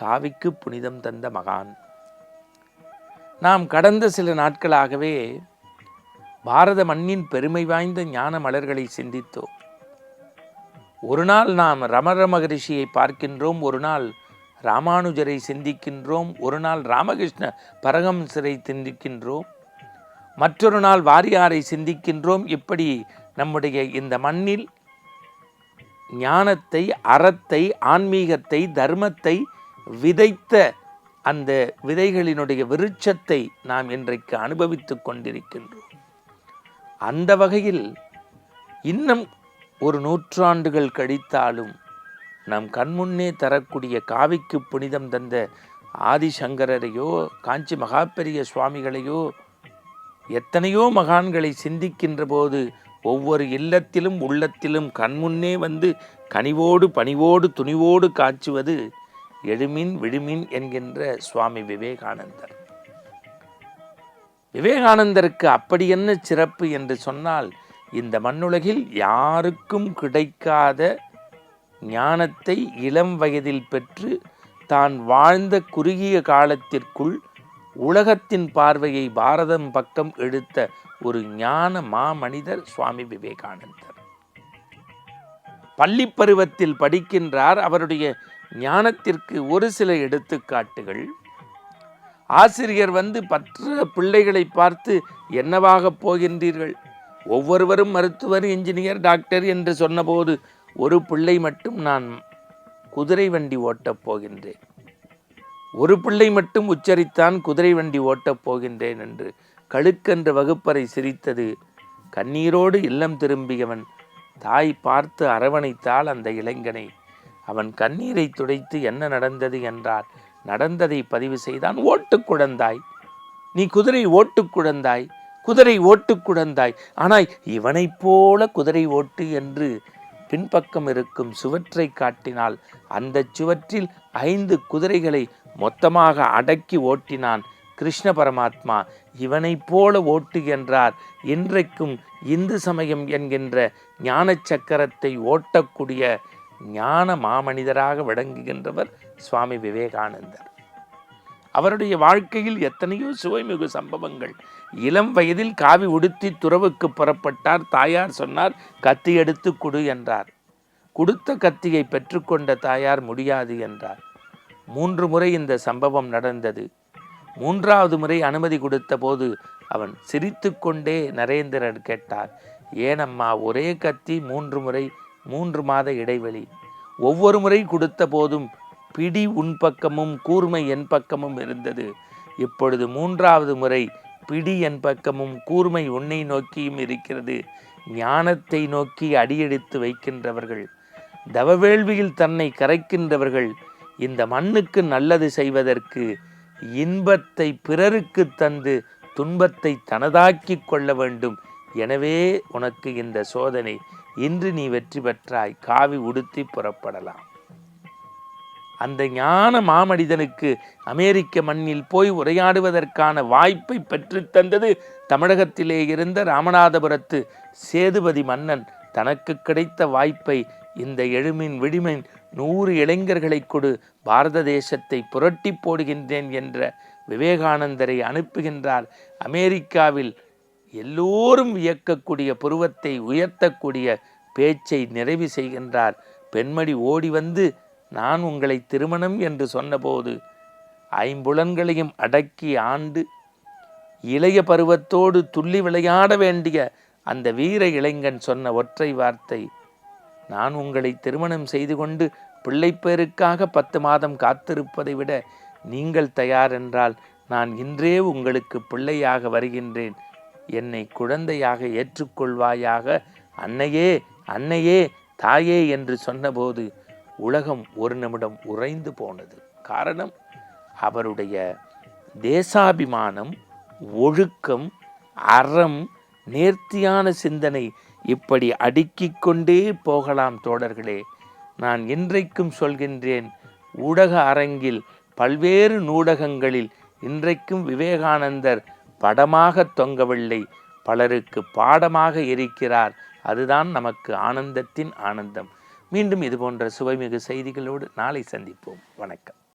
காவிக்கு புனிதம் தந்த மகான். நாம் கடந்த சில நாட்களாகவே பாரத மண்ணின் பெருமை வாய்ந்த ஞான மலர்களை சிந்தித்தோம். ஒரு நாள் நாம் ரமர மகரிஷியை பார்க்கின்றோம் ஒரு நாள் ராமானுஜரை சிந்திக்கின்றோம் ஒரு நாள் ராமகிருஷ்ண பரகம்சரை சிந்திக்கின்றோம் மற்றொரு நாள் வாரியாரை சிந்திக்கின்றோம். இப்படி நம்முடைய இந்த மண்ணில் ஞானத்தை அறத்தை ஆன்மீகத்தை தர்மத்தை விதைத்த அந்த விதைகளினுடைய விருட்சத்தை நாம் இன்றைக்கு அனுபவித்துக் கொண்டிருக்கின்றோம். அந்த வகையில் இன்னும் ஒரு நூற்றாண்டுகள் கழித்தாலும் நம் கண்முன்னே தரக்கூடிய காவிக்கு புனிதம் தந்த ஆதிசங்கரரையோ காஞ்சி மகாபெரிய சுவாமிகளையோ எத்தனையோ மகான்களை சிந்திக்கின்ற போது ஒவ்வொரு இல்லத்திலும் உள்ளத்திலும் கண்முன்னே வந்து கனிவோடு பணிவோடு துணிவோடு காய்ச்சுவது எழுமின் விழுமின் என்கின்ற சுவாமி விவேகானந்தர். விவேகானந்தருக்கு அப்படி என்ன சிறப்பு என்று சொன்னால் இந்த மண்ணுலகில் யாருக்கும் கிடைக்காத ஞானத்தை இளம் வயதில் பெற்று தான் வாழ்ந்த குறுகிய காலத்திற்குள் உலகத்தின் பார்வையை பாரதம் பக்கம் எடுத்த ஒரு ஞான மாமனிதர் சுவாமி விவேகானந்தர். பள்ளி பருவத்தில் படிக்கின்றார். அவருடைய ஞானத்திற்கு ஒரு சில எடுத்துக்காட்டுகள். ஆசிரியர் வந்து பற்ற பிள்ளைகளை பார்த்து என்னவாக போகின்றீர்கள்? ஒவ்வொருவரும் மருத்துவர் இன்ஜினியர் டாக்டர் என்று சொன்னபோது ஒரு பிள்ளை மட்டும் நான் குதிரை வண்டி ஓட்டப் போகின்றேன். ஒரு பிள்ளை மட்டும் உச்சரித்தான் குதிரை வண்டி ஓட்டப் போகின்றேன் என்று கழுக்கென்ற வகுப்பறை சிரித்தது. கண்ணீரோடு இல்லம் திரும்பியவன் தாய் பார்த்து அரவணைத்தாள் அந்த இளைஞனை. அவன் கண்ணீரை துடைத்து என்ன நடந்தது என்றால் நடந்ததை பதிவு செய்தான் ஓட்டு குழந்தாய். நீ குதிரை ஓட்டு குழந்தாய். குதிரை ஓட்டு குழந்தாய். ஆனால் இவனைப் போல குதிரை ஓட்டு என்று பின்பக்கம் இருக்கும் சுவற்றை காட்டினால் அந்த சுவற்றில் ஐந்து குதிரைகளை மொத்தமாக அடக்கி ஓட்டினான் கிருஷ்ண பரமாத்மா இவனைப் போல ஓட்டுகின்றார். என்றைக்கும் இன்றைக்கும் இந்து சமயம் என்கின்ற ஞான சக்கரத்தை ஓட்டக்கூடிய ஞான மாமனிதராக விளங்குகின்றவர் சுவாமி விவேகானந்தர். அவருடைய வாழ்க்கையில் எத்தனையோ சுவைமிகு சம்பவங்கள். இளம் வயதில் காவி உடுத்தி துறவுக்கு புறப்பட்டார். தாயார் சொன்னார் கத்தி எடுத்து கொடு என்றார். கொடுத்த கத்தியை பெற்றுக்கொண்ட தாயார் முடியாது என்றார். மூன்று முறை இந்த சம்பவம் நடந்தது. மூன்றாவது முறை அனுமதி கொடுத்த போது அவன் சிரித்துக்கொண்டே நரேந்திரன் கேட்டார் ஏனம்மா ஒரே கத்தி மூன்று முறை மூன்று மாத இடைவெளி. ஒவ்வொரு முறை கொடுத்த போதும் பிடி உன் பக்கமும் கூர்மை என் பக்கமும் இருந்தது. இப்பொழுது மூன்றாவது முறை பிடி என் பக்கமும் கூர்மை உன்னை நோக்கியும் இருக்கிறது. ஞானத்தை நோக்கி அடியெடுத்து வைக்கின்றவர்கள். தவவேள்வியில் தன்னை கரைக்கின்றவர்கள். இந்த மண்ணுக்கு நல்லது செய்வதற்கு இன்பத்தை பிறருக்கு தந்து துன்பத்தை தனதாக்கி கொள்ள வேண்டும். எனவே உனக்கு இந்த சோதனை இன்று நீ வெற்றி பெற்றாய் காவி உடுத்தி புறப்படலாம். அந்த ஞான மாமனிதனுக்கு அமெரிக்க மண்ணில் போய் உரையாடுவதற்கான வாய்ப்பை பெற்று தந்தது தமிழகத்திலே இருந்த ராமநாதபுரத்து சேதுபதி மன்னன். தனக்கு கிடைத்த வாய்ப்பை இந்த எழுமின் விடிமின் நூறு இளைஞர்களை கொடு. பாரத தேசத்தை புரட்டி போடுகின்றேன் என்ற விவேகானந்தரை அனுப்புகின்றார். அமெரிக்காவில் எல்லோரும் வியக்கக்கூடிய புருவத்தை உயர்த்தக்கூடிய பேச்சை நிறைவு செய்கின்றார். பெண்மணி ஓடி வந்து நான் உங்களை திருமணம் என்று சொன்னபோது ஐம்புலன்களையும் அடக்கி ஆண்டு இளைய பருவத்தோடு துள்ளி விளையாட வேண்டிய அந்த வீர இளைஞன் சொன்ன ஒற்றை வார்த்தை நான் உங்களை திருமணம் செய்து கொண்டு பிள்ளைப்பேருக்காக பத்து மாதம் காத்திருப்பதை விட நீங்கள் தயார் என்றால் நான் இன்றே உங்களுக்கு பிள்ளையாக வருகின்றேன். என்னை குழந்தையாக ஏற்றுக்கொள்வாயாக அன்னையே அன்னையே தாயே என்று சொன்னபோது உலகம் ஒரு நிமிடம் உறைந்து போனது. காரணம் அவருடைய தேசாபிமானம் ஒழுக்கம் அறம் நேர்த்தியான சிந்தனை இப்படி அடுக்கிக் கொண்டே போகலாம் தோழர்களே. நான் இன்றைக்கும் சொல்கின்றேன் ஊடக அரங்கில் பல்வேறு நூடகங்களில் இன்றைக்கும் விவேகானந்தர் படமாக தொங்கவில்லை. பலருக்கு பாடமாக இருக்கிறார். அதுதான் நமக்கு ஆனந்தத்தின் ஆனந்தம். மீண்டும் இதுபோன்ற சுவைமிகு செய்திகளோடு நாளை சந்திப்போம். வணக்கம்.